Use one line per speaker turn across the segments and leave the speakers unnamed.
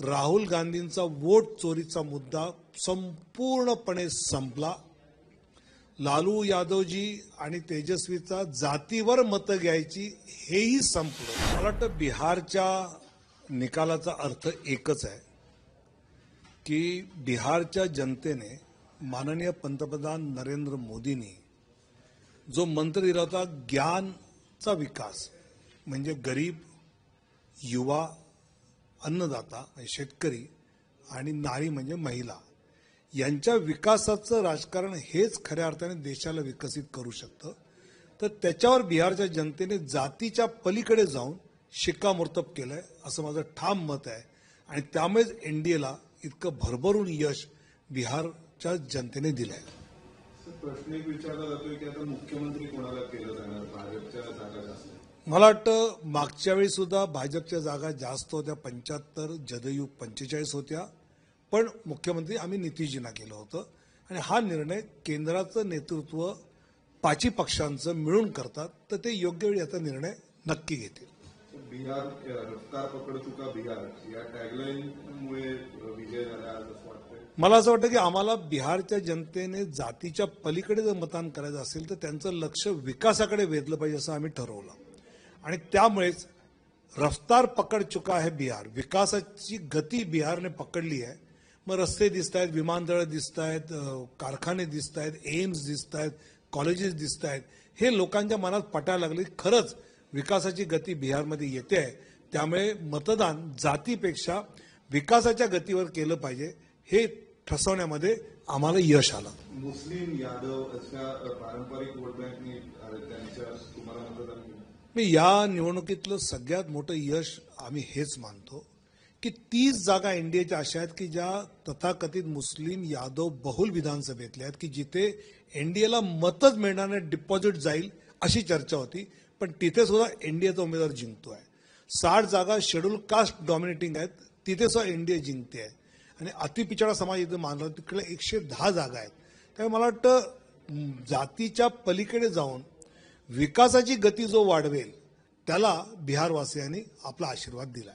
राहुल गांधींचा वोट चोरीचा मुद्दा संपूर्णपणे संपला. लालू यादवजी आणि तेजस्वीचा जातीवर मतं घ्यायची हेही संपलं. मला वाटतं बिहारच्या निकालाचा अर्थ एकच आहे की बिहारच्या जनतेने माननीय पंतप्रधान नरेंद्र मोदींनी जो मंत्र दिला होता ज्ञानचा विकास म्हणजे गरीब युवा अन्नदाता म्हणजे शेतकरी आणि नारी म्हणजे महिला यांच्या विकासाचं राजकारण हेच खऱ्या अर्थाने देशाला विकसित करू शकतं. तर त्याच्यावर बिहारच्या जनतेने जातीच्या पलीकडे जाऊन शिक्कामोर्तब केलं आहे असं माझं ठाम मत आहे. आणि त्यामुळेच एनडीएला इतकं भरभरून यश बिहारच्या जनतेने दिलंय.
प्रश्न एक विचारला जातोय की आता मुख्यमंत्री कोणाला केलं जाणार? भाजपच्या जागा जास्त.
मला वाटतं मागच्या वेळी सुद्धा भाजपच्या जागा जास्त होत्या पंच्याहत्तर जदयू पंचेचाळीस होत्या. पण मुख्यमंत्री आम्ही नितीशजींना केलं होतं. आणि हा निर्णय केंद्राचं नेतृत्व पाची पक्षांचं मिळून करतात तर ते योग्य वेळी याचा निर्णय नक्की घेतील.
बिहार बिहार? या टॅगलाईन मुळे विजय झाला
मला असं वाटतं की आम्हाला बिहारच्या जनतेने जातीच्या पलीकडे जर मतदान करायचं असेल तर त्यांचं लक्ष विकासाकडे वेधलं पाहिजे असं आम्ही ठरवलं. आणि त्यामुळेच रफ्तार पकड चुका आहे बिहार. विकासाची गती बिहारने पकडली आहे. मग रस्ते दिसत आहेत विमानतळं दिसत आहेत कारखाने दिसत आहेत एम्स दिसत आहेत कॉलेजेस दिसत आहेत हे लोकांच्या मनात पटायला लागले खरंच विकासाची गती बिहारमध्ये येते आहे. त्यामुळे मतदान जातीपेक्षा विकासाच्या गतीवर केलं पाहिजे हे ठसवण्यामध्ये आम्हाला यश आलं.
मुस्लिम यादव अशा पारंपरिक वोट बँकने त्यांच्या तुम्हाला मतदान
मी या निवडणुकीतलं सगळ्यात मोठं यश आम्ही हेच मानतो की तीस जागा एनडीएच्या अशा आहेत की ज्या तथाकथित मुस्लिम यादव बहुल विधानसभेतल्या आहेत की जिथे एनडीएला मतच मिळणार नाही डिपॉझिट जाईल अशी चर्चा होती पण तिथे सुद्धा एनडीएचा उमेदवार जिंकतो आहे साठ जागा शेड्यूल कास्ट डॉमिनेटिंग आहेत तिथे सुद्धा एनडीए जिंकते आहे. आणि अतिपिछाडा समाज इथं मानला तिकडे एकशे दहा जागा आहेत. त्यामुळे मला वाटतं जातीच्या पलीकडे जाऊन विकासाची गती जो वाढवेल त्याला बिहारवासियांनी आपला आशीर्वाद दिला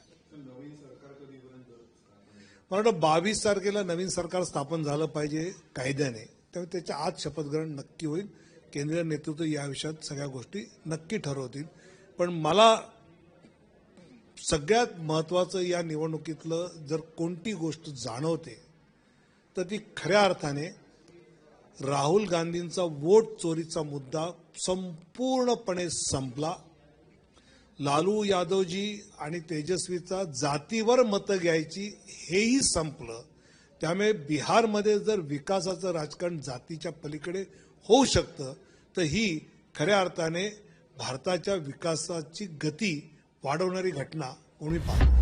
मला वाटतं बावीस तारखेला नवीन सरकार स्थापन झालं पाहिजे कायद्याने त्यामुळे त्याच्या आत शपथग्रहण नक्की होईल. केंद्रीय नेतृत्व या विषयात सगळ्या गोष्टी नक्की ठरवतील. पण मला सगळ्यात महत्वाचं या निवडणुकीतलं जर कोणती गोष्ट जाणवते तर ती खऱ्या अर्थाने राहुल गांधींचा वोट चोरीचा मुद्दा संपूर्णपणे संपला. लालू यादवजी आणि तेजस्वीचा जातीवर मतं घ्यायची हेही संपलं. त्यामुळे बिहारमध्ये जर विकासाचं राजकारण जातीच्या पलीकडे होऊ शकतं तर ही खऱ्या अर्थाने भारताच्या विकासाची गती वाढवणारी घटना. कोणी पाहतो